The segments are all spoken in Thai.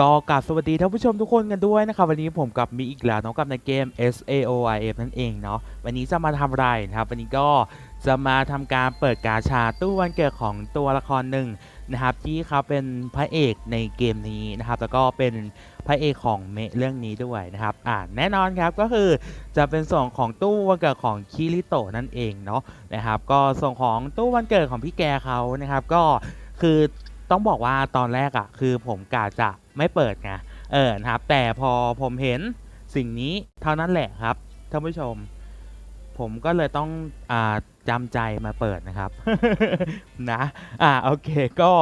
ก็กราบสวัสดีท่านผู้ชมทุกคนกันด้วยนะครับ วันนี้ผมกับมีอีกแล้วน้องกับในเกม S A O I F นั่นเองเนาะวันนี้จะมาทำอะไรนะครับ วันนี้ก็จะมาทำการเปิดกาชาตู้วันเกิดของตัวละครหนึ่งนะครับที่เขาเป็นพระเอกในเกมนี้นะครับ แล้วก็เป็นพระเอกของเมเรื่องนี้ด้วยนะครับอ่าแน่นอนครับก็คือจะเป็นส่วนของตู้วันเกิดของคิริโตะนั่นเองเนาะนะครับ ก็ส่วนของตู้วันเกิดของพี่แกเขานะครับ ก็คือ ต้องบอกว่าตอนแรกอะ่ะคือผมกะจะไม่เปิดไงเออนะครับ แต่พอผมเห็นสิ่งนี้เท่านั้นแหละครับท่านผู้ชม ผมก็เลยต้องอ่าจำใจมาเปิดนะครับ นะ อ่า โอเค ก็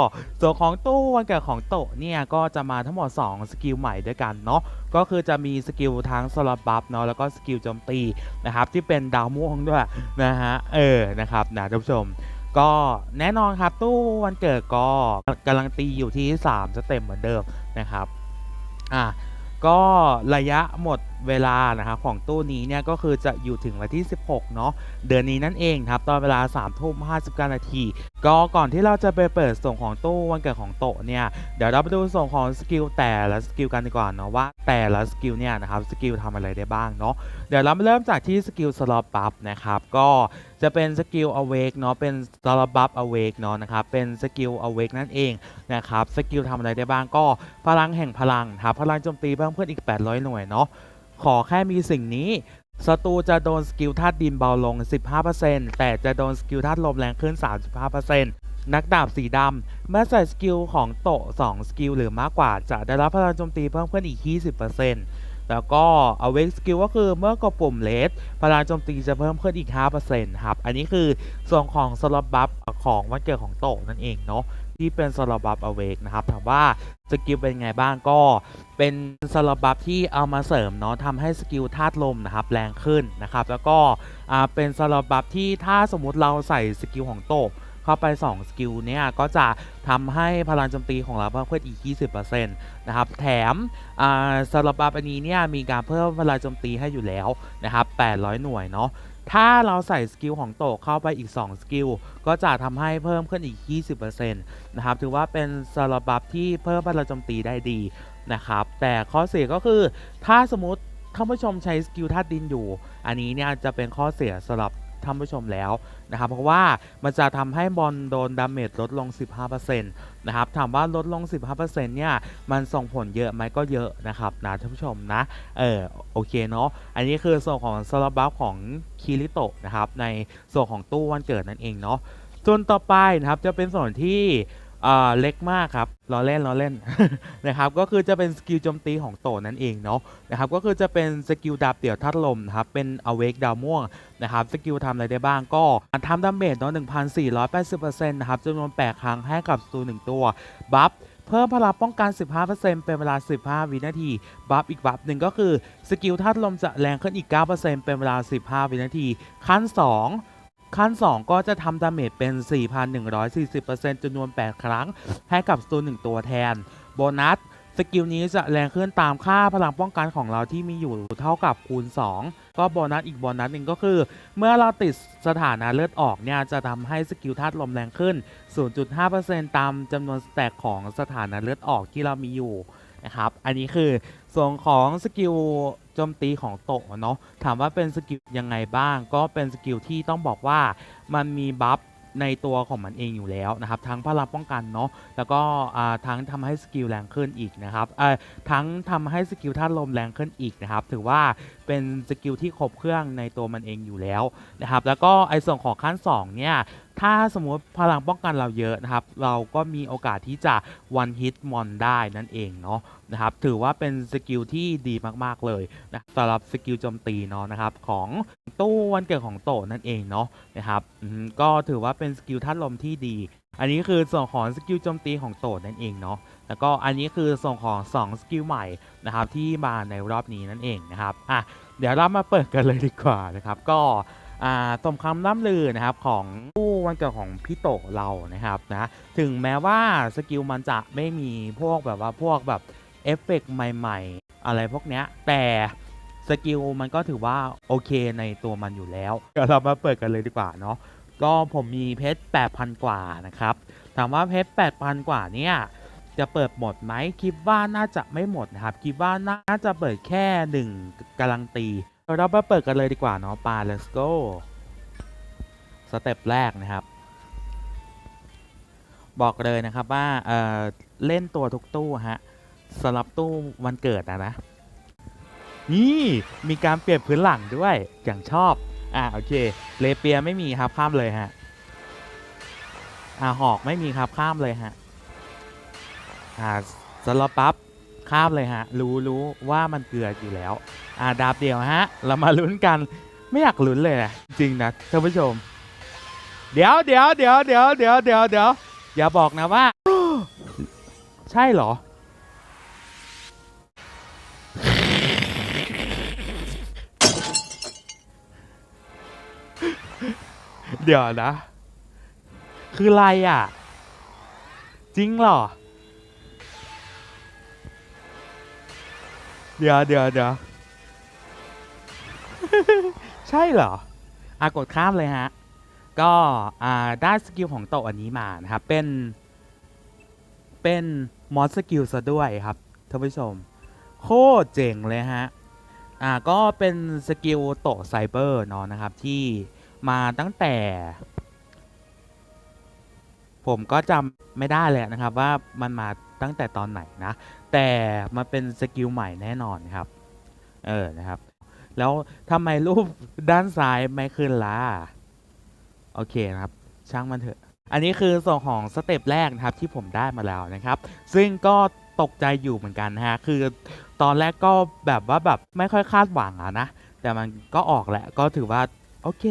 ส่วนของตู้วันเกิดของโตะเนี่ย ก็จะมาทั้งหมด 2 สกิลใหม่ด้วยกันเนาะ ก็คือจะมีสกิลทั้งสลับบัฟเนาะ แล้วก็สกิลโจมตีนะครับ ที่เป็นดาวม่วงด้วยนะฮะ เออ นะครับ นะท่านผู้ชม ก็แน่นอนครับตู้วันเกิดก็กำลังตีอยู่ที่ 3 สเต็มเหมือนเดิมนะครับอะก็ระยะหมด เวลานะครับของตู้นี้เนี่ยก็คือจะอยู่ถึงวันที่ 16 เนาะเดือนนี้นั่นเองครับตอนเวลา3ทุ่ม59 นาทีก็ก่อนที่เราจะไปเปิดส่งของตู้วันเกิดของโตเนี่ยเดี๋ยวเราไปดูส่งของสกิลแต่ละสกิลกันดีกว่าเนาะว่าแต่ละสกิลเนี่ยนะครับสกิลทำอะไรได้บ้างเนาะเดี๋ยวเราเริ่มจากที่สกิลสล็อตบัฟนะครับก็จะเป็นสกิล awake เนาะเป็นสล็อตบัฟ awake เนาะนะครับเป็นสกิล awake นั่นเองนะครับสกิลทำอะไรได้บ้างก็พลังแห่งพลังครับพลังโจมตีเพิ่มเพื่อนอีก 800 หน่วยเนาะ ขอแค่มีสิ่งนี้ศัตรูจะโดนสกิลธาตุดินเบาลง 15%แต่จะโดนสกิลธาตุลมแรงขึ้น 35%นักดาบสีดำเมื่อใส่สกิลของโตะ2สกิลหรือมากกว่า จะได้รับพลังโจมตีเพิ่มขึ้นอีก 20%แล้วก็ awake skill ก็คือเมื่อกดปุ่ม red พลังโจมตีจะเพิ่มขึ้นอีก 5%ครับ อันนี้คือส่วนของสล็อตบัฟของวันเกิดของโตะนั่นเองเนาะ ที่เป็นสล็อตบัฟ awake นะครับถามว่าสกิลเป็นไงบ้างก็เป็นสล็อตบัฟที่เอามาเสริมเนาะทำให้สกิลธาตุลมนะครับแรงขึ้นนะครับ แล้วก็เป็นสล็อตบัฟที่ถ้าสมมุติเราใส่สกิลของโตะเข้าไป 2 สกิลเนี่ยก็จะทำให้พลังโจมตีของเราเพิ่มขึ้นอีก 20%นะครับ แถมสำหรับบัฟอันนี้เนี่ยมีการเพิ่มพลังโจมตีให้อยู่แล้วนะครับ 800 หน่วยเนาะ ถ้าเราใส่สกิลของโตะเข้าไปอีก 2 สกิล ก็จะทำให้เพิ่มขึ้นอีก 20%นะครับ ถือว่าเป็นสลับบัฟที่เพิ่มพลังโจมตีได้ดีนะครับ แต่ข้อเสียก็คือถ้าสมมติท่านผู้ชมใช้สกิลธาตุดินอยู่ อันนี้เนี่ยจะเป็นข้อเสียสำหรับ ท่านผู้ชมแล้วนะครับเพราะว่ามันจะทำให้บอลโดนดาเมจลดลง 15%นะครับถามว่าลดลง 15%เนี่ยมันส่งผลเยอะไหมก็เยอะนะครับนะท่านผู้ชมนะเออโอเคเนาะอันนี้คือส่วนของสลับบัฟของคิริโตะนะครับในส่วนของตู้วันเกิดนั่นเองเนาะส่วนต่อไปนะครับจะเป็นส่วนที่ อ่าเล็กมากครับล้อเล่นล้อเล่นนะครับก็คือจะเป็นสกิลโจมตีของโตนั่นเองเนาะนะครับก็คือจะเป็นสกิลดาบเดี่ยวธาตุลมนะครับเป็น awake ดาวม่วงนะครับสกิลทำอะไรได้บ้างก็ทำดาเมจเนาะ1,480%นะครับจำนวน 8 ครั้งให้กับศัตรู1ตัวบัฟเพิ่มพลังป้องกัน 15%เป็นเวลา 15 วินาที บัฟอีกบัฟหนึ่งก็คือ สกิลธาตุลมจะแรงขึ้นอีก 9%เป็นเวลา 15 วินาที ขั้น 2 ขั้น 2 ก็จะทำดาเมจเป็น 4,140%จำนวน 8 ครั้ง ให้กับศัตรู1ตัวแทน โบนัส สกิลนี้จะแรงขึ้นตามค่าพลังป้องกันของเราที่มีอยู่เท่ากับคูณ 2 ก็โบนัสอีกโบนัสหนึ่งก็คือ เมื่อเราติดสถานะเลือดออกเนี่ย จะทำให้สกิลธาตุลมแรงขึ้น 0.5%ตามจำนวนสแต็กของสถานะเลือดออกที่เรามีอยู่นะครับ อันนี้คือส่วนของสกิล โจมตีของโตะเนาะถามว่าเป็นสกิลยังไงบ้าง ก็เป็นสกิลที่ต้องบอกว่ามันมีบัฟในตัวของมันเองอยู่แล้วนะครับ ทั้งพลังป้องกันเนาะแล้วก็ทั้งทำให้สกิลแรงขึ้นอีกนะครับทั้งทำให้สกิลธาตุลมแรงขึ้นอีกนะครับ ถือว่า เป็นสกิลที่ครบเครื่องในตัวมันเองอยู่แล้วนะครับแล้วก็ไอ้ส่วนของขั้น2เนี่ยถ้าสมมติพลังป้องกันเราเยอะนะครับ เราก็มีโอกาสที่จะวันฮิตมอนได้นั่นเองเนาะนะครับถือว่าเป็นสกิลที่ดีมากๆเลยนะสำหรับสกิลโจมตีเนาะนะครับของตู้วันเกิดของโตนั่นเองเนาะนะครับก็ถือว่าเป็นสกิลธาตุลมที่ดี อันนี้คือส่วนของสกิลโจมตีของโตนั่นเองเนาะแล้วก็อันนี้คือส่วนของ2สกิลใหม่นะครับที่มาในรอบนี้นั่นเองนะครับอะเดี๋ยวเรามาเปิดกันเลยดีกว่านะครับ ก็อ่าสมคำล่ำลือนะครับของผู้วันเกิดของพี่โตเรานะครับนะถึงแม้ว่าสกิลมันจะไม่มีพวกแบบว่าพวกแบบเอฟเฟกต์ใหม่ๆ อะไรพวกเนี้ยแต่สกิลมันก็ถือว่าโอเคในตัวมันอยู่แล้วเดี๋ยวเรามาเปิดกันเลยดีกว่าเนาะ ก็ผมมีเพชร8,000 กว่านะครับถามว่าเพชร8,000 กว่าเนี่ยจะเปิดหมดไหมคิดว่าน่าจะไม่หมดนะครับคิดว่าน่าจะเปิดแค่หนึ่งกำลังตีเราไปเปิดกันเลยดีกว่าเนาะปา let's go สเต็ปแรกนะครับ บอกเลยนะครับว่าเออเล่นตัวทุกตู้ฮะสำหรับตู้วันเกิดนะนะ นี่มีการเปลี่ยนพื้นหลังด้วยอย่างชอบ อ่าโอเคเลเปียไม่มีครับข้ามเลยฮะอ่าหอกไม่มีครับข้ามเลยฮะอ่าสล็อปปั๊บข้ามเลยฮะ รู้รู้ว่ามันเกลืออยู่แล้ว อ่าดาบเดียวฮะ เรามาลุ้นกันไม่อยากลุ้นเลยนะจริงนะท่านผู้ชม เดี๋ยวเดี๋ยวเดี๋ยวเดี๋ยวเดี๋ยวเดี๋ยวเดี๋ยวอย่าบอกนะว่า ใช่เหรอ เดี๋ยวนะ คืออะไรอะ จริงเหรอ เดี๋ยวเดี๋ยวเดี๋ยวใช่เหรอ อะกดข้ามเลยฮะ ก็อ่าได้สกิลของโตอันนี้มานะครับ เป็น เป็นมอสสกิลซะด้วยครับท่านผู้ชม โคตรเจ๋งเลยฮะ อ่าก็เป็นสกิลโตไซเบอร์เนาะนะครับที่ มาตั้งแต่ ผมก็จำไม่ได้เลยนะครับว่ามันมาตั้งแต่ตอนไหนนะ แต่มันเป็นสกิลใหม่แน่นอนครับ เออนะครับ แล้วทำไมรูปด้านซ้ายไม่ขึ้นล่ะ โอเคนะครับ ช่างมันเถอะ อันนี้คือส่วนของสเต็ปแรกนะครับที่ผมได้มาแล้วนะครับ ซึ่งก็ตกใจอยู่เหมือนกันฮะ คือตอนแรกก็แบบว่าแบบไม่ค่อยคาดหวังอะนะ แต่มันก็ออกแหละ ก็ถือว่า โอเค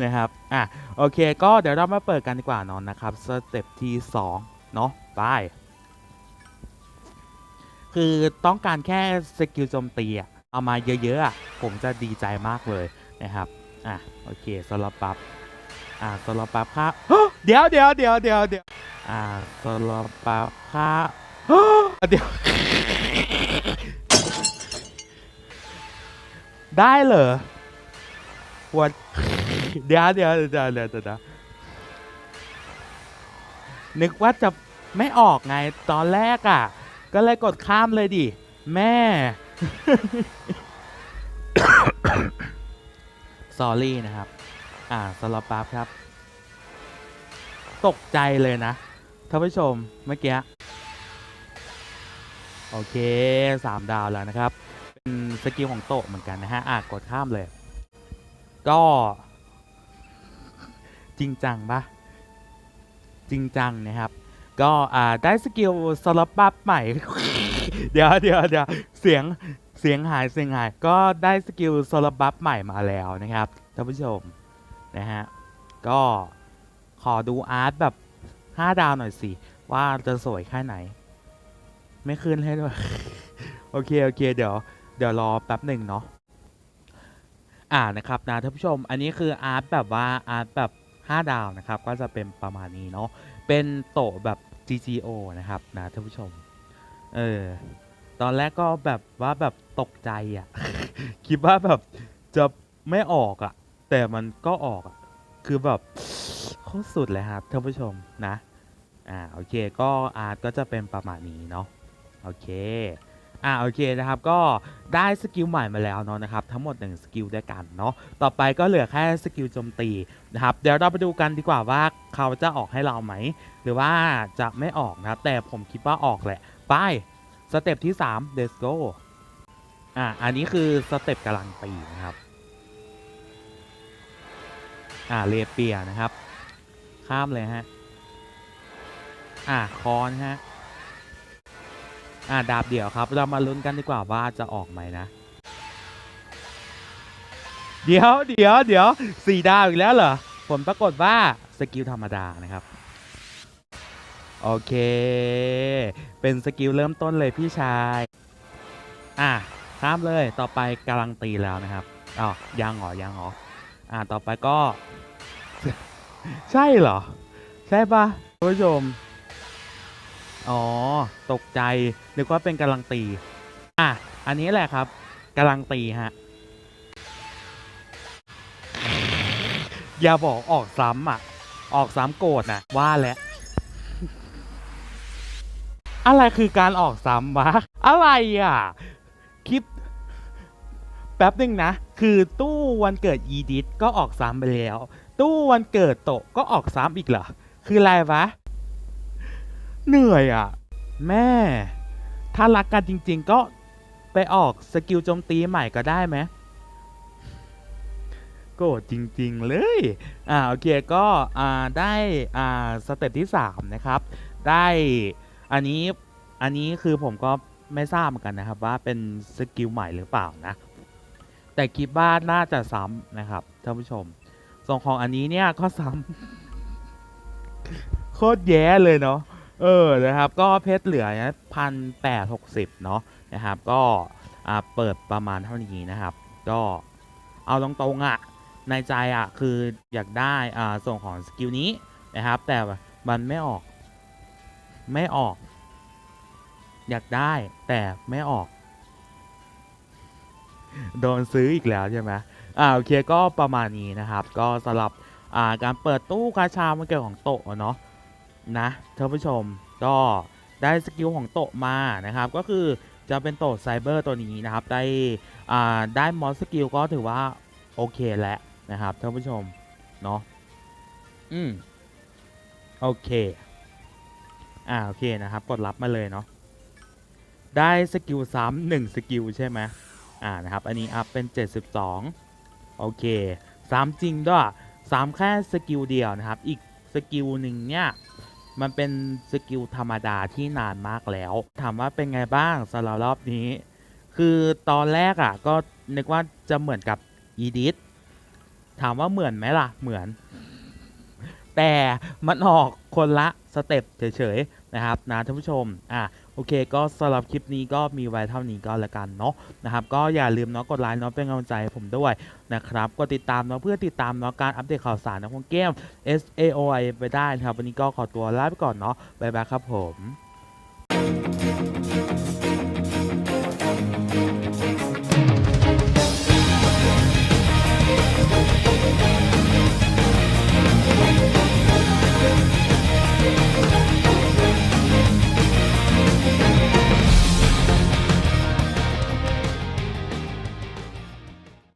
นะครับอะโอเค ก็เดี๋ยวเรามาเปิดกันดีกว่านอนนะครับสเต็ปที่2เนาะไปคือต้องการแค่สกิลโจมตีอะเอามาเยอะๆอะผมจะดีใจมากเลยนะครับอะโอเคสลับปับอ่าสลับปับค่าเดี๋ยวเดี๋ยวเดี๋ยวเดี๋ยวเดี๋ยวอ่าสลับปับค่าเดี๋ยวได้เหรอ วันเดี๋ยวเดี๋ยวเดี๋ยวเดี๋ยวเดี๋ยวนึกว่าจะไม่ออกไงตอนแรกอะ ก็เลยกดข้ามเลยดิ แม่สอรี่นะครับ อ่าสลับปับครับ ตกใจเลยนะท่านผู้ชมเมื่อกี้ โอเคสามดาวแล้วนะครับ เป็นสกิลของโตะเหมือนกันนะฮะ อะกดข้ามเลย ก็ จริงจังปะจริงจังนะครับ ก็อ่าได้สกิลสลับปั๊บใหม่ เดี๋ยวเดี๋ยวเดี๋ยวเสียงเสียงหายเสียงหายก็ได้สกิลสลับปั๊บใหม่มาแล้วนะครับท่านผู้ชมนะฮะก็ขอดูอาร์ตแบบ 5 ดาวหน่อยสิ ว่าจะสวยแค่ไหน ไม่ขึ้นให้ด้วย โอเค โอเค เดี๋ยว เดี๋ยวรอแป๊บหนึ่งเนาะ อ่านะครับนะท่านผู้ชมอันนี้คืออาร์ตแบบว่าอาร์ตแบบ5 ดาวนะครับก็จะเป็นประมาณนี้เนาะเป็นโตแบบ GGO นะครับนะท่านผู้ชมเออตอนแรกก็แบบว่าแบบตกใจอะ่ะ คิดว่าแบบจะไม่ออกอะ่ะ แต่มันก็ออกอะ่ะคือแบบโคตรสุดเลยครับท่านผู้ชมนะอ่าโอเคก็อาร์ตก็จะเป็นประมาณนี้เนาะโอเค อ่าโอเคนะครับก็ได้สกิลใหม่มาแล้วเนาะนะครับทั้งหมดหนึ่งสกิลด้วยกันเนาะต่อไปก็เหลือแค่สกิลโจมตีนะครับเดี๋ยวเราไปดูกันดีกว่าว่าเขาจะออกให้เราไหม หรือว่าจะไม่ออกนะแต่ผมคิดว่าออกแหละ ไปสเต็ปที่ 3 let's go อ่าอันนี้คือสเต็ปกำลังตีนะครับอ่าเลเปียนะครับ ข้ามเลยฮะอ่าคอนฮะ อ่าดาบเดี่ยวครับ เรามาลุ้นกันดีกว่าว่าจะออกไหมนะ เดี๋ยวเดี๋ยวเดี๋ยวสี่ดาวอีกแล้วเหรอ ผลปรากฏว่าสกิลธรรมดานะครับ โอเค เป็นสกิลเริ่มต้นเลยพี่ชาย อะข้ามเลยต่อไปกำลังตีแล้วนะครับอ๋อยังหรอยังหรออะต่อไปก็ ใช่เหรอ ใช่ปะคุณผู้ชม อ๋อ ตกใจนึกว่าเป็นกำลังตี อะ อันนี้แหละครับกำลังตีฮะ อย่าบอกออกซ้ำอะ ออกซ้ำโกรธนะว่าแล้วอะไรคือการออกซ้ำวะ อะไรอะ คลิป แป๊บหนึ่งนะ คือตู้วันเกิดอีดิทก็ออกซ้ำไปแล้ว ตู้วันเกิดโตก็ออกซ้ำอีกเหรอ คืออะไรวะ เหนื่อยอะ แม่ ถ้ารักกันจริง ๆ ก็ไปออกสกิลโจมตีใหม่ก็ได้ไหมโกรธจริง ๆ เลย อ่า โอเค ก็ อ่า ได้ อ่า สเต็ปที่ 3 นะครับ ได้ อันนี้ อันนี้คือผมก็ไม่ทราบเหมือนกันนะครับ ว่าเป็นสกิลใหม่หรือเปล่านะ แต่คิดว่าน่าจะซ้ำนะครับ ท่านผู้ชม ส่วนของอันนี้เนี่ย ก็ซ้ำ โคตรแย่เลยเนาะ เออนะครับก็เพชรเหลือพันแปดหกสิบเนาะนะครับก็อ่าเปิดประมาณเท่านี้นะครับ ก็เอาตรงๆอะในใจอะคืออยากได้อ่าส่วนของสกิลนี้นะครับ แต่มันไม่ออก ไม่ออก อยากได้แต่ไม่ออก โดนซื้ออีกแล้วใช่ไหมอ่าโอเคก็ประมาณนี้นะครับ ก็สำหรับอ่าการเปิดตู้กาชามันเกิดของโตะเนาะ นะท่านผู้ชมก็ได้สกิลของโตมานะครับก็คือจะเป็นโตไซเบอร์ตัวนี้นะครับได้ได้มอสสกิลก็ถือว่าโอเคแล้วนะครับท่านผู้ชมเนาะอืมโอเคอ่าโอเคนะครับกดรับมาเลยเนาะได้สกิลซ้ำหนึ่งสกิลใช่ไหมอ่านะครับอันนี้อัพเป็น 72 โอเคซ้ำจริงด้วยซ้ำแค่สกิลเดียวนะครับ อีกสกิลหนึ่งเนี่ย มันเป็นสกิลธรรมดาที่นานมากแล้ว ถามว่าเป็นไงบ้างสำหรับรอบนี้ คือตอนแรกอะก็นึกว่าจะเหมือนกับอีดิทถามว่าเหมือนไหมล่ะ เหมือน แต่มันออกคนละสเต็ปเฉยๆนะครับนะท่านผู้ชมอะ โอเค ก็สำหรับคลิปนี้ก็มีไว้เท่านี้ก็แล้วกันเนาะนะครับ ก็อย่าลืมเนาะกดไลค์เนาะเป็นกำลังใจผมด้วยนะครับกดติดตามเนาะเพื่อติดตามเนาะการอัปเดตข่าวสารของเกม S A O I ไปได้นะครับ วันนี้ก็ขอตัวลาไปก่อนเนาะบ๊ายบายครับผม